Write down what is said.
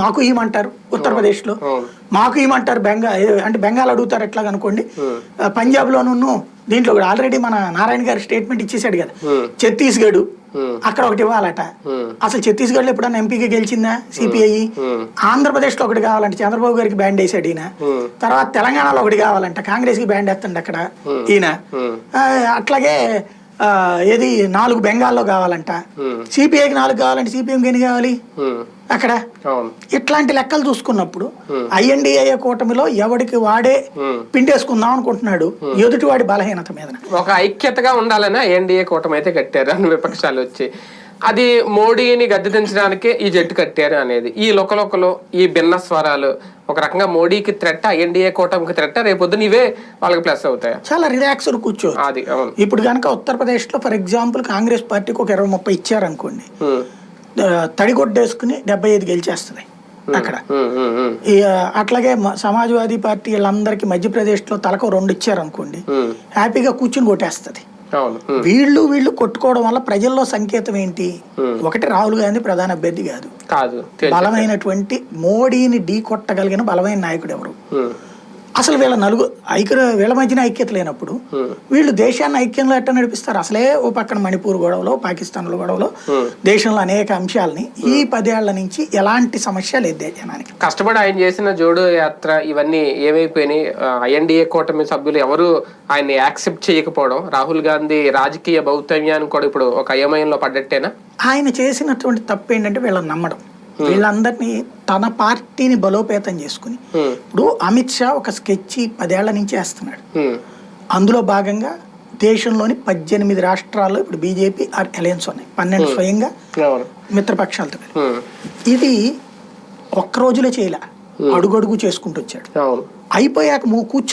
మాకు ఇవ్వమంటారు ఉత్తరప్రదేశ్లో అవును. మాకు ఇవ్వమంటారు బెంగాల్ అంటే బెంగాల్ అడుగుతారు ఎట్లా అనుకోండి పంజాబ్ లోను దీంట్లో కూడా ఆల్రెడీ మన నారాయణ గారు స్టేట్మెంట్ ఇచ్చేసాడు కదా. ఛత్తీస్గఢ్. అక్కడ ఒకటి ఇవ్వాలట. అసలు ఛత్తీస్గఢ్లో ఎప్పుడన్నా ఎంపీగా గెలిచిందా సిపిఐ. ఆంధ్రప్రదేశ్లో ఒకటి కావాలంటే చంద్రబాబు గారికి బ్యాండ్ వేసాడు ఈయన. తర్వాత తెలంగాణలో ఒకటి కావాలంట కాంగ్రెస్కి బ్యాండ్ వేస్తండి అక్కడ ఈయన అట్లాగే ఏది నాలుగు బెంగాల్లో కావాలంట. సిపిఐకి నాలుగు కావాలంటే సిపిఎంకి ఎన్ని కావాలి? అక్కడ? ఇట్లాంటి లెక్కలు చూసుకున్నప్పుడు ఐఎన్డిఏ కూటమిలో ఎవడికి వాడే. పిండేసుకుందాం అనుకుంటున్నాడు? ఎదుటివాడి బలహీనత మీద ఒక ఐక్యతగా ఉండాలని ఎన్డీఏ కూటమి అయితే కట్టారు అన్ని విపక్షాలు వచ్చి. అది మోడీని గద్దె దించడానికే ఈ జట్టు కట్టారు అనేది. ఈ లొకలొకలు ఈ భిన్న స్వరాలు ఒక రకంగా మోడీకి థ్రెట్ ఎన్డీఏ కూటమికి థ్రెట్ రేపొద్దున ఇవే వాళ్ళకి ప్లస్ అవుతాయి. చాలా రిలాక్స్డ్ కూర్చో అది అవును. ఇప్పుడు కనుక ఉత్తరప్రదేశ్లో ఫర్ ఎగ్జాంపుల్ కాంగ్రెస్ పార్టీకి ఒక ఇరవై ముప్పై ఇచ్చారనుకోండి తడిగొడ్డేసుకుని డెబ్బై ఐదు గెలిచేస్తుంది అక్కడ. అట్లాగే సమాజ్వాదీ పార్టీ వీళ్ళందరికీ మధ్యప్రదేశ్లో తలకు రెండు ఇచ్చారనుకోండి హ్యాపీగా కూర్చుని కొట్టేస్తుంది. వీళ్ళు వీళ్ళు కొట్టుకోవడం వల్ల ప్రజల్లో సంకేతం ఏంటి? ఒకటి రాహుల్ గాంధీ ప్రధాన అభ్యర్థి కాదు. బలమైనటువంటి మోడీని ఢీ కొట్టగలిగిన బలమైన నాయకుడు ఎవరు? అసలు వీళ్ళ నలుగు ఐక్య వీళ్ళ మధ్యన ఐక్యత లేనప్పుడు. వీళ్ళు దేశాన్ని ఐక్యంలో ఎట్ట నడిపిస్తారు? అసలే ఓ పక్కన మణిపూర్ గొడవలో పాకిస్తాన్లో గొడవలో. దేశంలో అనేక అంశాలని ఈ పదేళ్ళ నుంచి ఎలాంటి సమస్య లేదు జనానికి. కష్టపడి ఆయన చేసిన జోడో యాత్ర ఇవన్నీ ఏమైపోయినాయి? ఐఎన్డీఏ కూటమి సభ్యులు ఎవరు ఆయన్ని యాక్సెప్ట్ చేయకపోవడం? రాహుల్ గాంధీ రాజకీయ భౌతమ్యాన్ని కూడా ఇప్పుడు ఒక అయోమయంలో పడ్డట్టేనా? ఆయన చేసినటువంటి తప్పు ఏంటంటే వీళ్ళని నమ్మడం. వీళ్ళందరినీ తన పార్టీని బలోపేతం చేసుకుని Hmm. ఇప్పుడు అమిత్ షా ఒక స్కెచ్ పదేళ్ళ నుంచి వేస్తున్నాడు. ఉమ్, అందులో భాగంగా దేశంలోని పద్దెనిమిది రాష్ట్రాల్లో ఇప్పుడు బీజేపీ ఆర్ అలయన్స్ ఉన్నాయి. పన్నెండు స్వయంగా మిత్రపక్షాలతో ఇది ఒక్క రోజులో చేయలే. అడుగడుగు చేసుకుంటూ వచ్చాడు. అయిపోయాక కూర్చో